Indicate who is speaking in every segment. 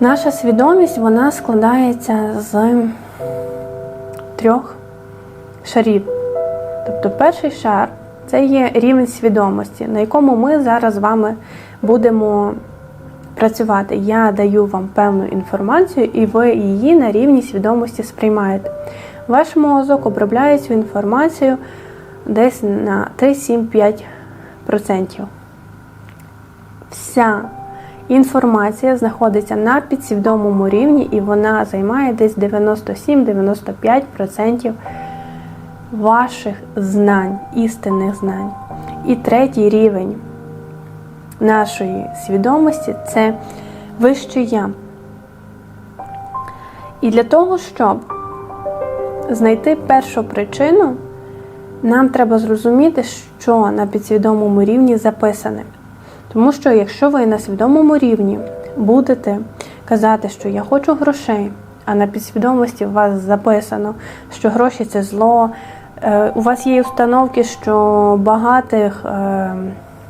Speaker 1: Наша свідомість вона складається з трьох шарів. Тобто перший шар це є рівень свідомості, на якому ми зараз з вами будемо працювати. Я даю вам певну інформацію, і ви її на рівні свідомості сприймаєте. Ваш мозок обробляє цю інформацію десь на 3-7-5%. Вся інформація знаходиться на підсвідомому рівні, і вона займає десь 97-95% ваших знань, істинних знань. І третій рівень нашої свідомості це вище я. І для того, щоб знайти першу причину, нам треба зрозуміти, що на підсвідомому рівні записане. Тому що, якщо ви на свідомому рівні будете казати, що я хочу грошей, а на підсвідомості у вас записано, що гроші це зло, е, у вас є установки, що багатих е,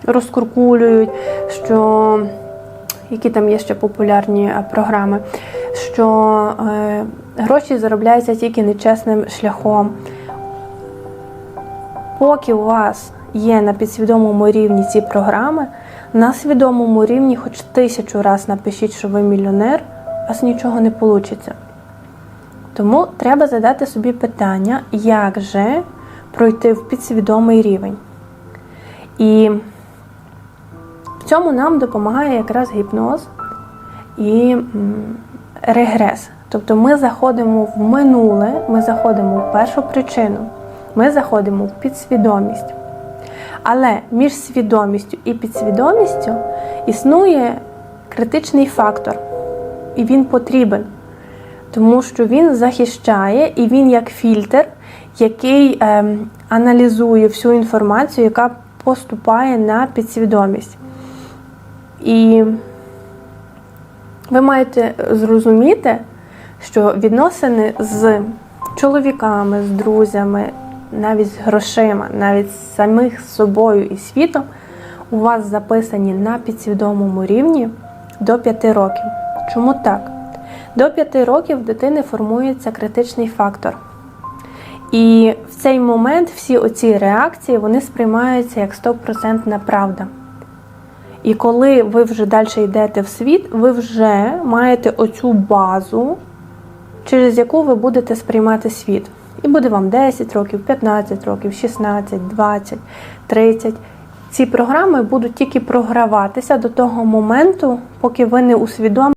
Speaker 1: розкуркулюють, що які там є ще популярні е, програми, що гроші заробляються тільки нечесним шляхом. Поки у вас є на підсвідомому рівні ці програми, на свідомому рівні хоч тисячу раз напишіть, що ви мільйонер, у вас нічого не вийде. Тому треба задати собі питання, як же пройти в підсвідомий рівень. І в цьому нам допомагає якраз гіпноз і регрес. Тобто ми заходимо в минуле, ми заходимо в першу причину, ми заходимо в підсвідомість. Але між свідомістю і підсвідомістю існує критичний фактор, і він потрібен, тому що він захищає і він як фільтр, який ем, аналізує всю інформацію, яка поступає на підсвідомість. І ви маєте зрозуміти, що відносини з чоловіками, з друзями, навіть з грошима, навіть з самих собою і світом у вас записані на підсвідомому рівні до 5 років. Чому так? До 5 років дитини формується критичний фактор. І в цей момент всі оці реакції вони сприймаються як 100% правда. І коли ви вже далі йдете в світ, ви вже маєте оцю базу, через яку ви будете сприймати світ. І буде вам 10 років, 15 років, 16, 20, 30. Ці програми будуть тільки програватися до того моменту, поки ви не усвідомите.